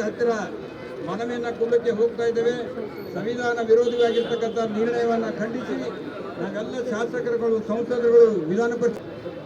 ಹತ್ತಿರ ಮನವಿಯನ್ನ ಕೊಡಲಿಕ್ಕೆ ಹೋಗ್ತಾ ಇದ್ದೇವೆ ಸಂವಿಧಾನ ವಿರೋಧಿಯಾಗಿರ್ತಕ್ಕಂಥ ನಿರ್ಣಯವನ್ನ ಖಂಡಿಸಿ ನಾವೆಲ್ಲ ಶಾಸಕರುಗಳು ಸಂಸದರುಗಳು ವಿಧಾನ ಪರಿಷತ್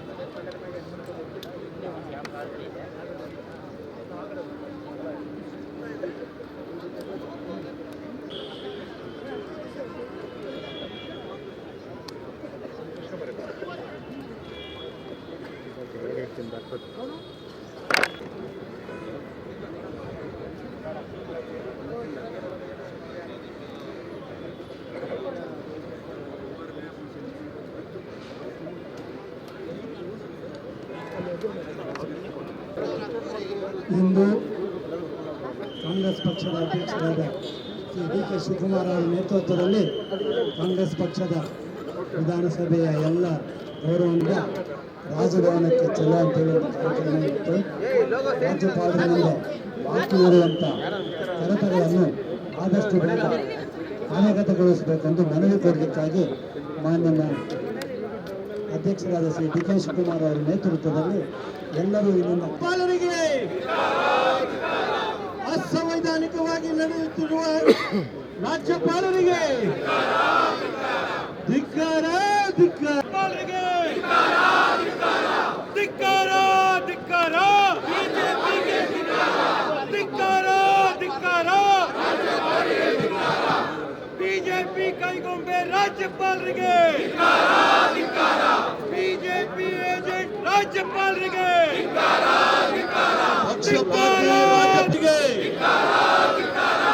ಇಂದು ಕಾಂಗ್ರೆಸ್ ಪಕ್ಷದ ಅಧ್ಯಕ್ಷರಾದ ಶ್ರೀ ಡಿ ಕೆ ಶಿವಕುಮಾರ್ ಅವರ ನೇತೃತ್ವದಲ್ಲಿ ಕಾಂಗ್ರೆಸ್ ಪಕ್ಷದ ವಿಧಾನಸಭೆಯ ಎಲ್ಲ ಗೌರವದಿಂದ ರಾಜಭವನಕ್ಕೆ ಒಂದು ಕಾರ್ಯಕ್ರಮ ಇತ್ತು ರಾಜ್ಯಪಾಲರಿಂದ ಬಾಕಿ ಇರುವಂಥ ಕಡತಗಳನ್ನು ಆದಷ್ಟು ಬೇಗ ಕಾರ್ಯಗತಗೊಳಿಸಬೇಕೆಂದು ಮನವಿ ಮಾನ್ಯ ಅಧ್ಯಕ್ಷರಾದ ಶ್ರೀ ಡಿ ಕೆ ಅವರ ನೇತೃತ್ವದಲ್ಲಿ ಎಲ್ಲರೂ ಇಲ್ಲಿಂದ ಪಾಲರಿಗೆ ಅಸಂವೈಧಾನಿಕವಾಗಿ ನಡೆಯುತ್ತಿರುವ ರಾಜ್ಯಪಾಲರಿಗೆ ಧಿಕ್ಕಾರ ಧಿಕ್ಕಾರ ಧಿಕ್ಕಾರ ಧಿಕ್ಕಾರ ಧಿಕ್ಕಾರ ಬಿಜೆಪಿ ಕೈಗೊಂಬೆ ರಾಜ್ಯಪಾಲರಿಗೆ ಬಿಜೆಪಿ ಏಜೆಂಟ್ ರಾಜ್ಯಪಾಲರಿಗೆ ಪಕ್ಷಪಾತಿ ರಾಜ್ಯಕ್ಕೆ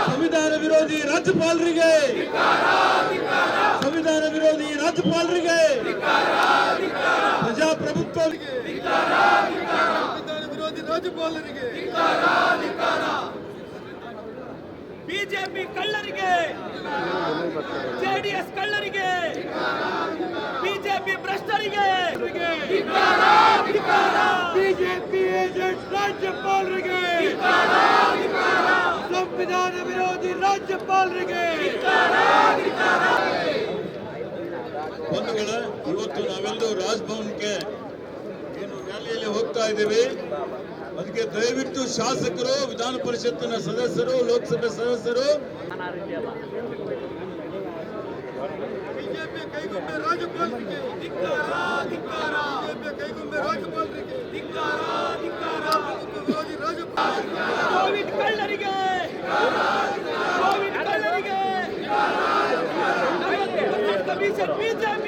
ಸಂವಿಧಾನ ವಿರೋಧಿ ರಾಜ್ಯಪಾಲರಿಗೆ ಸಂವಿಧಾನ ವಿರೋಧಿ ರಾಜ್ಯಪಾಲರಿಗೆ ಪ್ರಜಾಪ್ರಭುತ್ವರಿಗೆ ಸಂವಿಧಾನ ವಿರೋಧಿ ರಾಜ್ಯಪಾಲರಿಗೆ ಬಿಜೆಪಿ ಕಳ್ಳರಿಗೆ ಜೆಡಿಎಸ್ ಕಳ್ಳರಿಗೆ ಬಿಜೆಪಿ ಭ್ರಷ್ಟರಿಗೆ. ಬಿಜೆಪಿ ಏಜೆಂಟ್ ರಾಜ್ಯಪಾಲರಿಗೆ. ಸಂವಿಧಾನ ವಿರೋಧಿ ರಾಜ್ಯಪಾಲರಿಗೆ. ಬಂಧುಗಳ ಇವತ್ತು ನಾವೆಲ್ಲರೂ ರಾಜಭವನಕ್ಕೆ ಏನು ರ್ಯಾಲಿಯಲ್ಲಿ ಹೋಗ್ತಾ ಇದ್ದೀವಿ. ಅದಕ್ಕೆ ದಯವಿಟ್ಟು ಶಾಸಕರು ವಿಧಾನ ಪರಿಷತ್ತಿನ ಸದಸ್ಯರು ಲೋಕಸಭೆ ಸದಸ್ಯರು. ಬಿಜೆಪಿ ಕೈಗೊಂಬೆ ರಾಜ್ಯಪಾಲರಿಗೆ ಬಿಜೆಪಿ ಕೈಗೊಂಬೆ ರಾಜ್ಯಪಾಲರಿಗೆ ವಿರೋಧಿ ರಾಜ್ಯಪಾಲ ಕೋವಿಡ್ ಕಳ್ಳರಿಗೆ. ಕೋವಿಡ್ ಕಳ್ಳರಿಗೆ. ಬಿಜೆಪಿಗೆ ಬಿಜೆಪಿ.